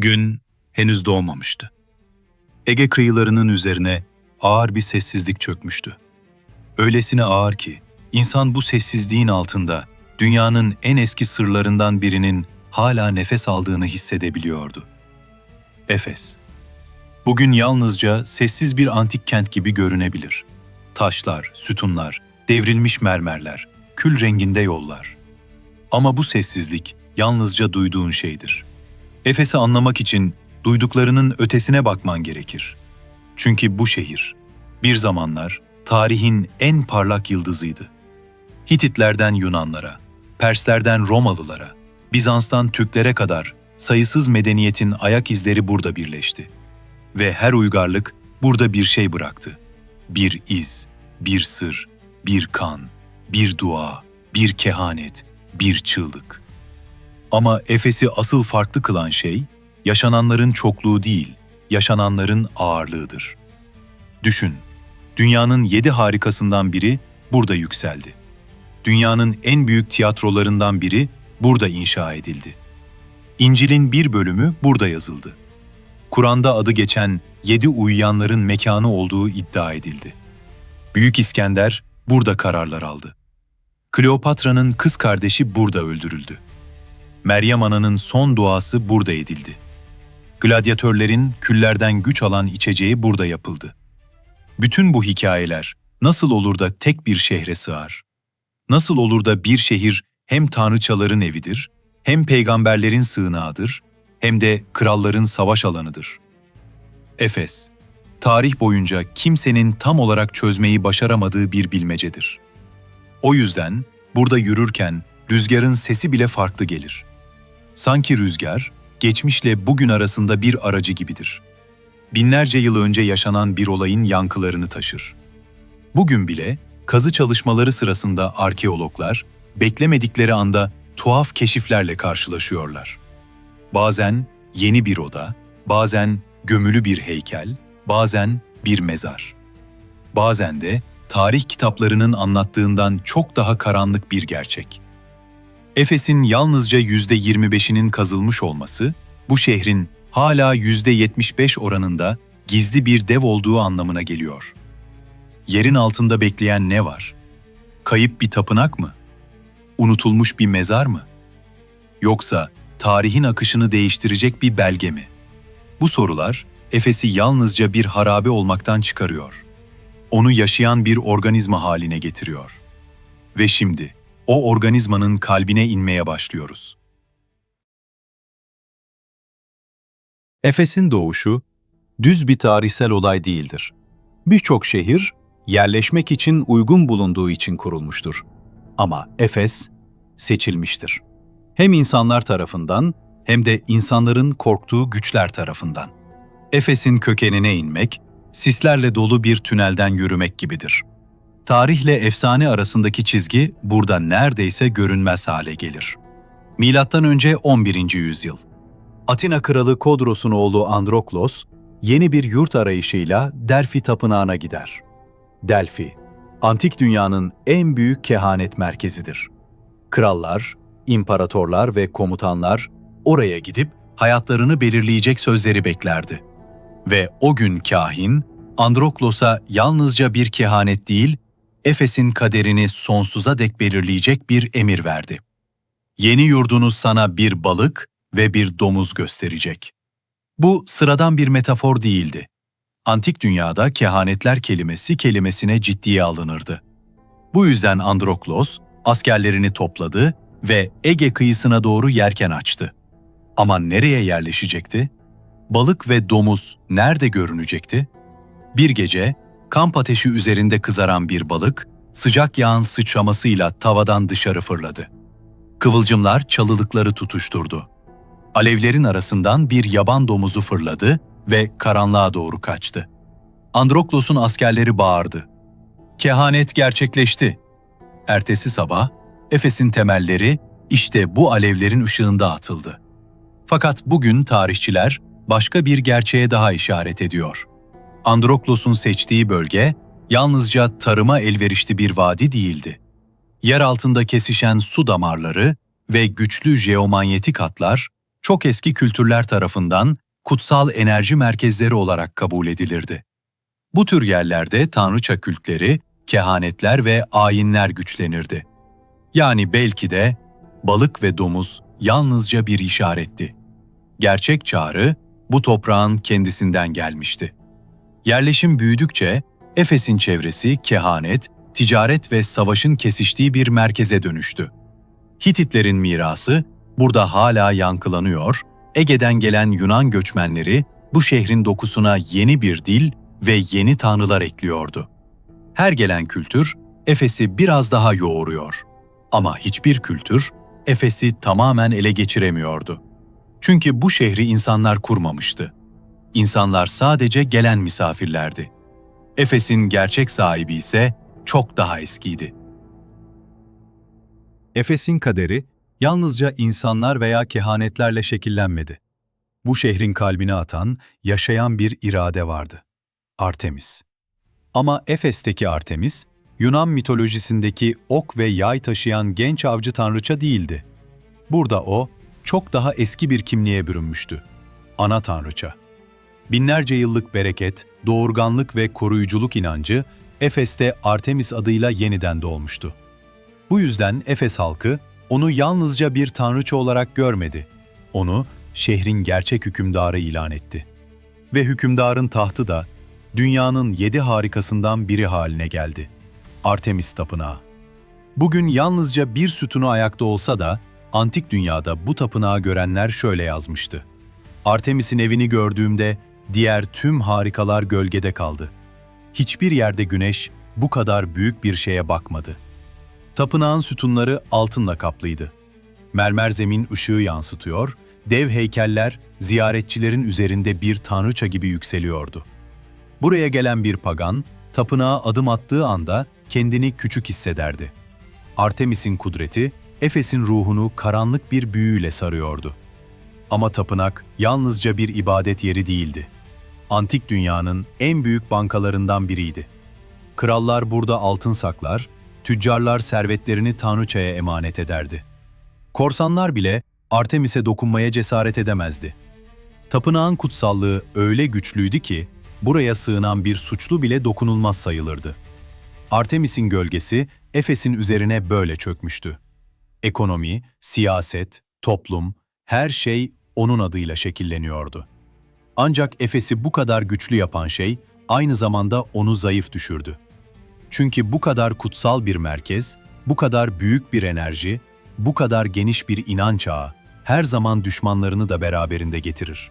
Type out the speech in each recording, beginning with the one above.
Gün henüz doğmamıştı. Ege kıyılarının üzerine ağır bir sessizlik çökmüştü. Öylesine ağır ki insan bu sessizliğin altında dünyanın en eski sırlarından birinin hala nefes aldığını hissedebiliyordu. Efes. Bugün yalnızca sessiz bir antik kent gibi görünebilir. Taşlar, sütunlar, devrilmiş mermerler, kül renginde yollar. Ama bu sessizlik yalnızca duyduğun şeydir. Efes'i anlamak için duyduklarının ötesine bakman gerekir. Çünkü bu şehir bir zamanlar tarihin en parlak yıldızıydı. Hititlerden Yunanlara, Perslerden Romalılara, Bizans'tan Türklere kadar sayısız medeniyetin ayak izleri burada birleşti. Ve her uygarlık burada bir şey bıraktı. Bir iz, bir sır, bir kan, bir dua, bir kehanet, bir çığlık. Ama Efes'i asıl farklı kılan şey, yaşananların çokluğu değil, yaşananların ağırlığıdır. Düşün, dünyanın yedi harikasından biri burada yükseldi. Dünyanın en büyük tiyatrolarından biri burada inşa edildi. İncil'in bir bölümü burada yazıldı. Kur'an'da adı geçen yedi uyuyanların mekanı olduğu iddia edildi. Büyük İskender burada kararlar aldı. Kleopatra'nın kız kardeşi burada öldürüldü. Meryem Ana'nın son duası burada edildi. Gladyatörlerin küllerden güç alan içeceği burada yapıldı. Bütün bu hikayeler nasıl olur da tek bir şehre sığar? Nasıl olur da bir şehir hem tanrıçaların evidir, hem peygamberlerin sığınağıdır, hem de kralların savaş alanıdır. Efes, tarih boyunca kimsenin tam olarak çözmeyi başaramadığı bir bilmecedir. O yüzden burada yürürken rüzgarın sesi bile farklı gelir. Sanki rüzgar, geçmişle bugün arasında bir aracı gibidir. Binlerce yıl önce yaşanan bir olayın yankılarını taşır. Bugün bile kazı çalışmaları sırasında arkeologlar beklemedikleri anda tuhaf keşiflerle karşılaşıyorlar. Bazen yeni bir oda, bazen gömülü bir heykel, bazen bir mezar. Bazen de tarih kitaplarının anlattığından çok daha karanlık bir gerçek. Efes'in yalnızca %25'inin kazılmış olması, bu şehrin hala %75 oranında gizli bir dev olduğu anlamına geliyor. Yerin altında bekleyen ne var? Kayıp bir tapınak mı? Unutulmuş bir mezar mı? Yoksa tarihin akışını değiştirecek bir belge mi? Bu sorular Efes'i yalnızca bir harabe olmaktan çıkarıyor. Onu yaşayan bir organizma haline getiriyor. Ve şimdi o organizmanın kalbine inmeye başlıyoruz. Efes'in doğuşu düz bir tarihsel olay değildir. Birçok şehir yerleşmek için uygun bulunduğu için kurulmuştur. Ama Efes seçilmiştir. Hem insanlar tarafından hem de insanların korktuğu güçler tarafından. Efes'in kökenine inmek, sislerle dolu bir tünelden yürümek gibidir. Tarihle efsane arasındaki çizgi burada neredeyse görünmez hale gelir. Milattan önce 11. yüzyıl. Atina kralı Kodros'un oğlu Androklos, yeni bir yurt arayışıyla Delphi tapınağına gider. Delphi, antik dünyanın en büyük kehanet merkezidir. Krallar, imparatorlar ve komutanlar oraya gidip hayatlarını belirleyecek sözleri beklerdi. Ve o gün kahin, Androklos'a yalnızca bir kehanet değil, Efes'in kaderini sonsuza dek belirleyecek bir emir verdi. Yeni yurdunuz sana bir balık ve bir domuz gösterecek. Bu sıradan bir metafor değildi. Antik dünyada kehanetler kelimesi kelimesine ciddiye alınırdı. Bu yüzden Androklos askerlerini topladı ve Ege kıyısına doğru yerken açtı. Ama nereye yerleşecekti? Balık ve domuz nerede görünecekti? Bir gece kamp ateşi üzerinde kızaran bir balık sıcak yağın sıçramasıyla tavadan dışarı fırladı. Kıvılcımlar çalılıkları tutuşturdu. Alevlerin arasından bir yaban domuzu fırladı ve karanlığa doğru kaçtı. Androklos'un askerleri bağırdı. Kehanet gerçekleşti. Ertesi sabah Efes'in temelleri işte bu alevlerin ışığında atıldı. Fakat bugün tarihçiler başka bir gerçeğe daha işaret ediyor. Androklos'un seçtiği bölge yalnızca tarıma elverişli bir vadi değildi. Yer altında kesişen su damarları ve güçlü jeomanyetik hatlar çok eski kültürler tarafından kutsal enerji merkezleri olarak kabul edilirdi. Bu tür yerlerde tanrıça kültleri, kehanetler ve ayinler güçlenirdi. Yani belki de balık ve domuz yalnızca bir işaretti. Gerçek çağrı bu toprağın kendisinden gelmişti. Yerleşim büyüdükçe Efes'in çevresi kehanet, ticaret ve savaşın kesiştiği bir merkeze dönüştü. Hititlerin mirası burada hala yankılanıyor, Ege'den gelen Yunan göçmenleri bu şehrin dokusuna yeni bir dil ve yeni tanrılar ekliyordu. Her gelen kültür Efes'i biraz daha yoğuruyor. Ama hiçbir kültür Efes'i tamamen ele geçiremiyordu. Çünkü bu şehri insanlar kurmamıştı. İnsanlar sadece gelen misafirlerdi. Efes'in gerçek sahibi ise çok daha eskiydi. Efes'in kaderi yalnızca insanlar veya kehanetlerle şekillenmedi. Bu şehrin kalbine atan, yaşayan bir irade vardı. Artemis. Ama Efes'teki Artemis, Yunan mitolojisindeki ok ve yay taşıyan genç avcı tanrıça değildi. Burada o, çok daha eski bir kimliğe bürünmüştü. Ana tanrıça. Binlerce yıllık bereket, doğurganlık ve koruyuculuk inancı Efes'te Artemis adıyla yeniden doğmuştu. Bu yüzden Efes halkı onu yalnızca bir tanrıça olarak görmedi. Onu şehrin gerçek hükümdarı ilan etti. Ve hükümdarın tahtı da dünyanın yedi harikasından biri haline geldi. Artemis Tapınağı. Bugün yalnızca bir sütunu ayakta olsa da antik dünyada bu tapınağı görenler şöyle yazmıştı. Artemis'in evini gördüğümde diğer tüm harikalar gölgede kaldı. Hiçbir yerde güneş bu kadar büyük bir şeye bakmadı. Tapınağın sütunları altınla kaplıydı. Mermer zemin ışığı yansıtıyor, dev heykeller ziyaretçilerin üzerinde bir tanrıça gibi yükseliyordu. Buraya gelen bir pagan, tapınağa adım attığı anda kendini küçük hissederdi. Artemis'in kudreti, Efes'in ruhunu karanlık bir büyüyle sarıyordu. Ama tapınak yalnızca bir ibadet yeri değildi. Antik dünyanın en büyük bankalarından biriydi. Krallar burada altın saklar, tüccarlar servetlerini tanrıçaya emanet ederdi. Korsanlar bile Artemis'e dokunmaya cesaret edemezdi. Tapınağın kutsallığı öyle güçlüydü ki buraya sığınan bir suçlu bile dokunulmaz sayılırdı. Artemis'in gölgesi Efes'in üzerine böyle çökmüştü. Ekonomi, siyaset, toplum, her şey onun adıyla şekilleniyordu. Ancak Efes'i bu kadar güçlü yapan şey aynı zamanda onu zayıf düşürdü. Çünkü bu kadar kutsal bir merkez, bu kadar büyük bir enerji, bu kadar geniş bir inanç ağı her zaman düşmanlarını da beraberinde getirir.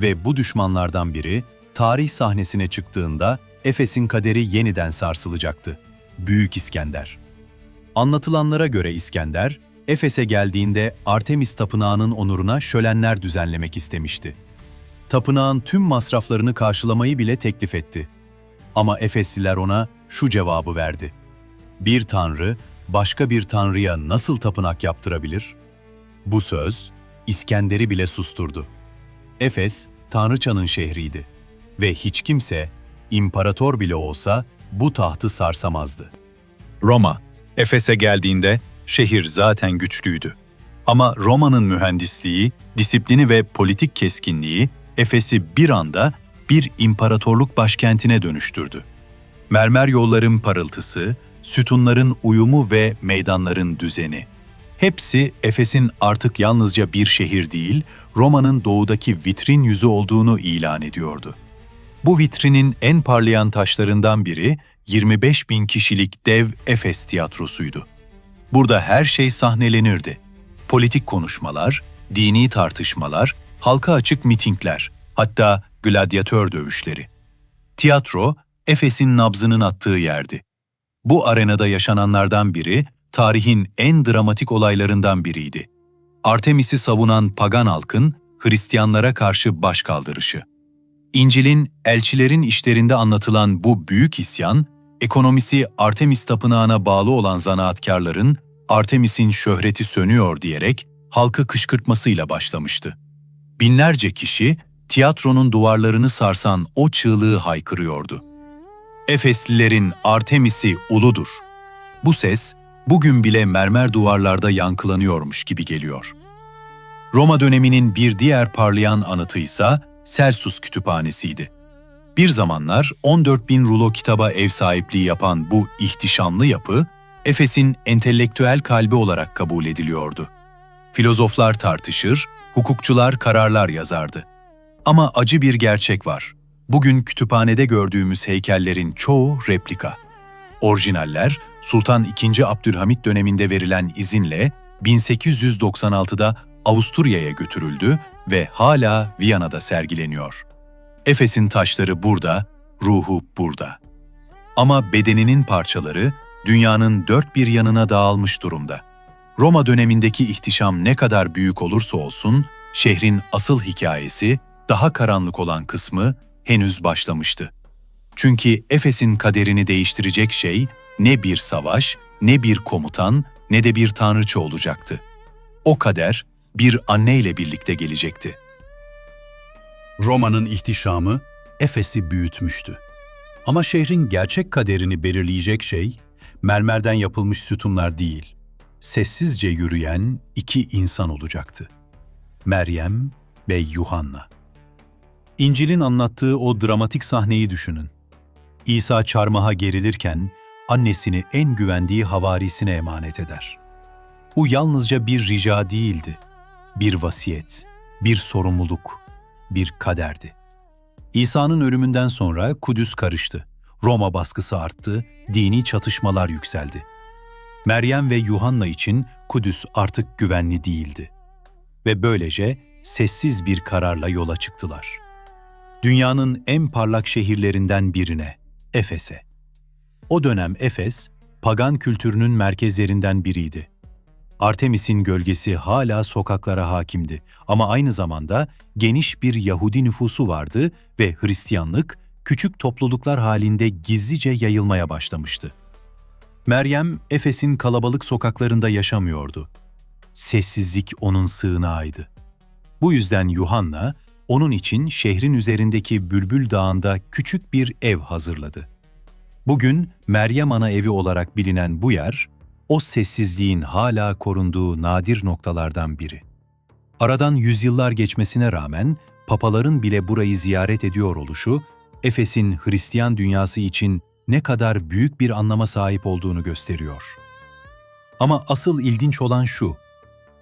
Ve bu düşmanlardan biri tarih sahnesine çıktığında Efes'in kaderi yeniden sarsılacaktı. Büyük İskender. Anlatılanlara göre İskender, Efes'e geldiğinde Artemis Tapınağı'nın onuruna şölenler düzenlemek istemişti. Tapınağın tüm masraflarını karşılamayı bile teklif etti. Ama Efesliler ona şu cevabı verdi. Bir tanrı, başka bir tanrıya nasıl tapınak yaptırabilir? Bu söz, İskender'i bile susturdu. Efes, tanrıçanın şehriydi ve hiç kimse, imparator bile olsa bu tahtı sarsamazdı. Roma, Efes'e geldiğinde şehir zaten güçlüydü. Ama Roma'nın mühendisliği, disiplini ve politik keskinliği Efes'i bir anda bir imparatorluk başkentine dönüştürdü. Mermer yolların parıltısı, sütunların uyumu ve meydanların düzeni. Hepsi Efes'in artık yalnızca bir şehir değil, Roma'nın doğudaki vitrin yüzü olduğunu ilan ediyordu. Bu vitrinin en parlayan taşlarından biri 25 bin kişilik dev Efes tiyatrosuydu. Burada her şey sahnelenirdi. Politik konuşmalar, dini tartışmalar, halka açık mitingler, hatta gladyatör dövüşleri. Tiyatro, Efes'in nabzının attığı yerdi. Bu arenada yaşananlardan biri, tarihin en dramatik olaylarından biriydi. Artemis'i savunan pagan halkın Hristiyanlara karşı başkaldırışı. İncil'in elçilerin işlerinde anlatılan bu büyük isyan, ekonomisi Artemis tapınağına bağlı olan zanaatkarların Artemis'in şöhreti sönüyor diyerek halkı kışkırtmasıyla başlamıştı. Binlerce kişi tiyatronun duvarlarını sarsan o çığlığı haykırıyordu. Efeslilerin Artemis'i uludur. Bu ses bugün bile mermer duvarlarda yankılanıyormuş gibi geliyor. Roma döneminin bir diğer parlayan anıtı ise Celsus Kütüphanesi'ydi. Bir zamanlar 14 bin rulo kitaba ev sahipliği yapan bu ihtişamlı yapı, Efes'in entelektüel kalbi olarak kabul ediliyordu. Filozoflar tartışır, hukukçular kararlar yazardı. Ama acı bir gerçek var. Bugün kütüphanede gördüğümüz heykellerin çoğu replika. Orijinaller, Sultan II. Abdülhamit döneminde verilen izinle 1896'da Avusturya'ya götürüldü ve hala Viyana'da sergileniyor. Efes'in taşları burada, ruhu burada. Ama bedeninin parçaları dünyanın dört bir yanına dağılmış durumda. Roma dönemindeki ihtişam ne kadar büyük olursa olsun, şehrin asıl hikayesi, daha karanlık olan kısmı henüz başlamıştı. Çünkü Efes'in kaderini değiştirecek şey ne bir savaş, ne bir komutan, ne de bir tanrıça olacaktı. O kader bir anne ile birlikte gelecekti. Roma'nın ihtişamı Efes'i büyütmüştü. Ama şehrin gerçek kaderini belirleyecek şey mermerden yapılmış sütunlar değil, sessizce yürüyen iki insan olacaktı. Meryem ve Yuhanna. İncil'in anlattığı o dramatik sahneyi düşünün. İsa çarmıha gerilirken annesini en güvendiği havarisine emanet eder. Bu yalnızca bir rica değildi, bir vasiyet, bir sorumluluk, bir kaderdi. İsa'nın ölümünden sonra Kudüs karıştı. Roma baskısı arttı, dini çatışmalar yükseldi. Meryem ve Yuhanna için Kudüs artık güvenli değildi. Ve böylece sessiz bir kararla yola çıktılar. Dünyanın en parlak şehirlerinden birine, Efes'e. O dönem Efes, pagan kültürünün merkezlerinden biriydi. Artemis'in gölgesi hala sokaklara hakimdi ama aynı zamanda geniş bir Yahudi nüfusu vardı ve Hristiyanlık küçük topluluklar halinde gizlice yayılmaya başlamıştı. Meryem, Efes'in kalabalık sokaklarında yaşamıyordu. Sessizlik onun sığınağıydı. Bu yüzden Yuhanna, onun için şehrin üzerindeki Bülbül Dağı'nda küçük bir ev hazırladı. Bugün Meryem Ana evi olarak bilinen bu yer, o sessizliğin hala korunduğu nadir noktalardan biri. Aradan yüzyıllar geçmesine rağmen papaların bile burayı ziyaret ediyor oluşu, Efes'in Hristiyan dünyası için ne kadar büyük bir anlama sahip olduğunu gösteriyor. Ama asıl ilginç olan şu,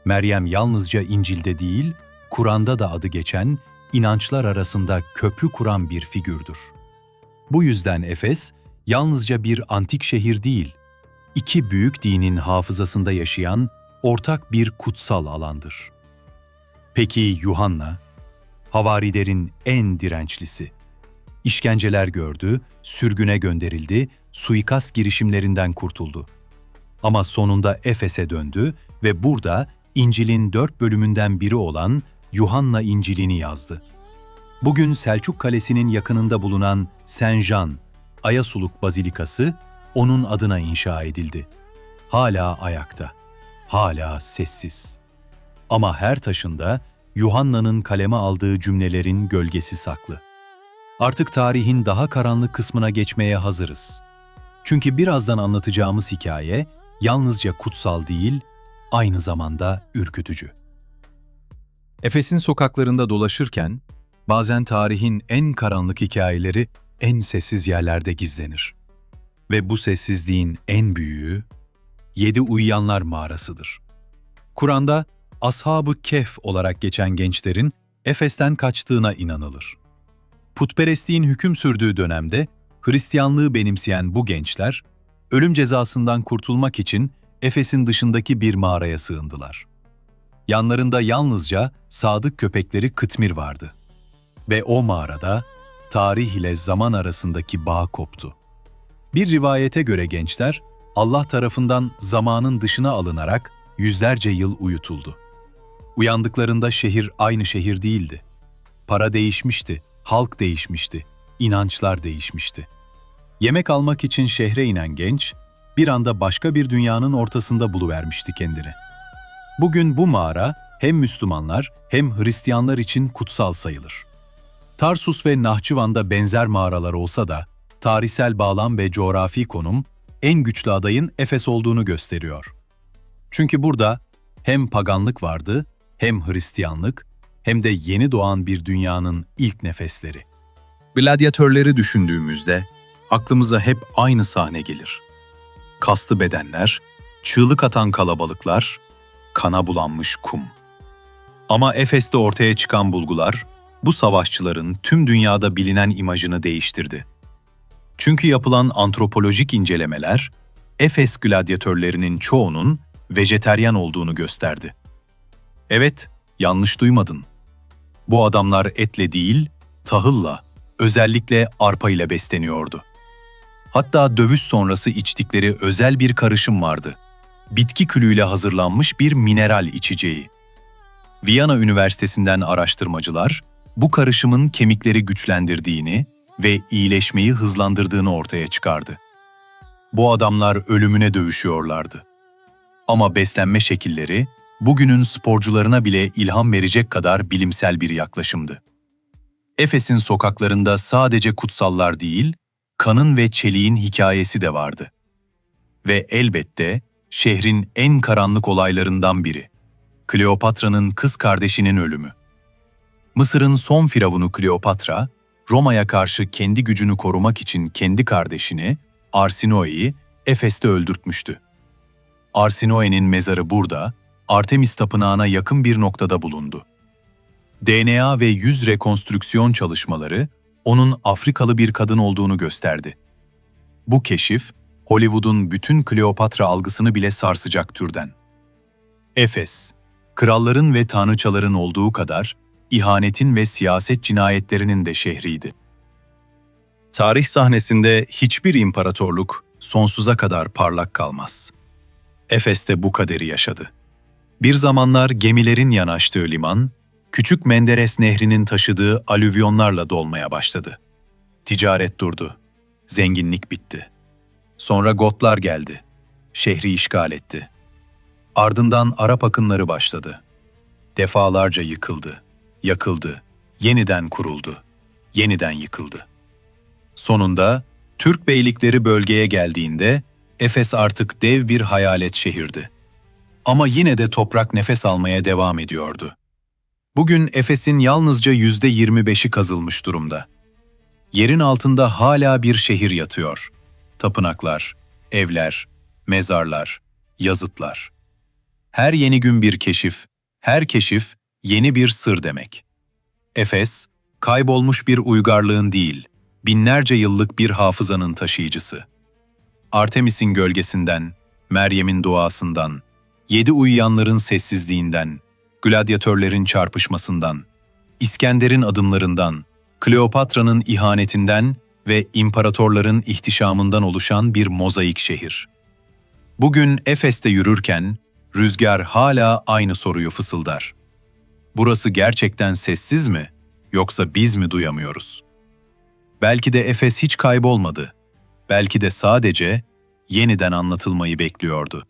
Meryem yalnızca İncil'de değil, Kur'an'da da adı geçen, inançlar arasında köprü kuran bir figürdür. Bu yüzden Efes, yalnızca bir antik şehir değil, iki büyük dinin hafızasında yaşayan ortak bir kutsal alandır. Peki Yuhanna, havarilerin en dirençlisi. İşkenceler gördü, sürgüne gönderildi, suikast girişimlerinden kurtuldu. Ama sonunda Efes'e döndü ve burada İncil'in dört bölümünden biri olan Yuhanna İncil'ini yazdı. Bugün Selçuk Kalesi'nin yakınında bulunan Saint Jean, Ayasuluk Bazilikası onun adına inşa edildi. Hala ayakta, hala sessiz. Ama her taşında Yuhanna'nın kaleme aldığı cümlelerin gölgesi saklı. Artık tarihin daha karanlık kısmına geçmeye hazırız. Çünkü birazdan anlatacağımız hikaye yalnızca kutsal değil, aynı zamanda ürkütücü. Efes'in sokaklarında dolaşırken bazen tarihin en karanlık hikayeleri en sessiz yerlerde gizlenir. Ve bu sessizliğin en büyüğü Yedi Uyuyanlar Mağarasıdır. Kur'an'da Ashab-ı Kehf olarak geçen gençlerin Efes'ten kaçtığına inanılır. Putperestliğin hüküm sürdüğü dönemde Hristiyanlığı benimseyen bu gençler, ölüm cezasından kurtulmak için Efes'in dışındaki bir mağaraya sığındılar. Yanlarında yalnızca sadık köpekleri Kıtmir vardı. Ve o mağarada tarih ile zaman arasındaki bağ koptu. Bir rivayete göre gençler, Allah tarafından zamanın dışına alınarak yüzlerce yıl uyutuldu. Uyandıklarında şehir aynı şehir değildi. Para değişmişti, halk değişmişti, inançlar değişmişti. Yemek almak için şehre inen genç, bir anda başka bir dünyanın ortasında buluvermişti kendini. Bugün bu mağara hem Müslümanlar hem Hristiyanlar için kutsal sayılır. Tarsus ve Nahçıvan'da benzer mağaralar olsa da tarihsel bağlam ve coğrafi konum en güçlü adayın Efes olduğunu gösteriyor. Çünkü burada hem paganlık vardı Hem Hristiyanlık hem de yeni doğan bir dünyanın ilk nefesleri. Gladyatörleri düşündüğümüzde aklımıza hep aynı sahne gelir. Kaslı bedenler, çığlık atan kalabalıklar, kana bulanmış kum. Ama Efes'te ortaya çıkan bulgular bu savaşçıların tüm dünyada bilinen imajını değiştirdi. Çünkü yapılan antropolojik incelemeler Efes gladyatörlerinin çoğunun vejeteryan olduğunu gösterdi. Evet, yanlış duymadın. Bu adamlar etle değil, tahılla, özellikle arpa ile besleniyordu. Hatta dövüş sonrası içtikleri özel bir karışım vardı. Bitki külüyle hazırlanmış bir mineral içeceği. Viyana Üniversitesi'nden araştırmacılar, bu karışımın kemikleri güçlendirdiğini ve iyileşmeyi hızlandırdığını ortaya çıkardı. Bu adamlar ölümüne dövüşüyorlardı. Ama beslenme şekilleri, bugünün sporcularına bile ilham verecek kadar bilimsel bir yaklaşımdı. Efes'in sokaklarında sadece kutsallar değil, kanın ve çeliğin hikayesi de vardı. Ve elbette şehrin en karanlık olaylarından biri. Kleopatra'nın kız kardeşinin ölümü. Mısır'ın son firavunu Kleopatra, Roma'ya karşı kendi gücünü korumak için kendi kardeşini, Arsinoe'yi Efes'te öldürtmüştü. Arsinoe'nin mezarı burada, Artemis Tapınağı'na yakın bir noktada bulundu. DNA ve yüz rekonstrüksiyon çalışmaları onun Afrikalı bir kadın olduğunu gösterdi. Bu keşif, Hollywood'un bütün Kleopatra algısını bile sarsacak türden. Efes, kralların ve tanrıçaların olduğu kadar ihanetin ve siyaset cinayetlerinin de şehriydi. Tarih sahnesinde hiçbir imparatorluk sonsuza kadar parlak kalmaz. Efes'te bu kaderi yaşadı. Bir zamanlar gemilerin yanaştığı liman, Küçük Menderes Nehri'nin taşıdığı alüvyonlarla dolmaya başladı. Ticaret durdu. Zenginlik bitti. Sonra Gotlar geldi. Şehri işgal etti. Ardından Arap akınları başladı. Defalarca yıkıldı, yakıldı, yeniden kuruldu, yeniden yıkıldı. Sonunda Türk beylikleri bölgeye geldiğinde Efes artık dev bir hayalet şehirdi. Ama yine de toprak nefes almaya devam ediyordu. Bugün Efes'in yalnızca yüzde 25'i kazılmış durumda. Yerin altında hala bir şehir yatıyor. Tapınaklar, evler, mezarlar, yazıtlar. Her yeni gün bir keşif, her keşif yeni bir sır demek. Efes, kaybolmuş bir uygarlığın değil, binlerce yıllık bir hafızanın taşıyıcısı. Artemis'in gölgesinden, Meryem'in duasından, yedi uyuyanların sessizliğinden, gladyatörlerin çarpışmasından, İskender'in adımlarından, Kleopatra'nın ihanetinden ve imparatorların ihtişamından oluşan bir mozaik şehir. Bugün Efes'te yürürken rüzgar hala aynı soruyu fısıldar. Burası gerçekten sessiz mi yoksa biz mi duyamıyoruz? Belki de Efes hiç kaybolmadı. Belki de sadece yeniden anlatılmayı bekliyordu.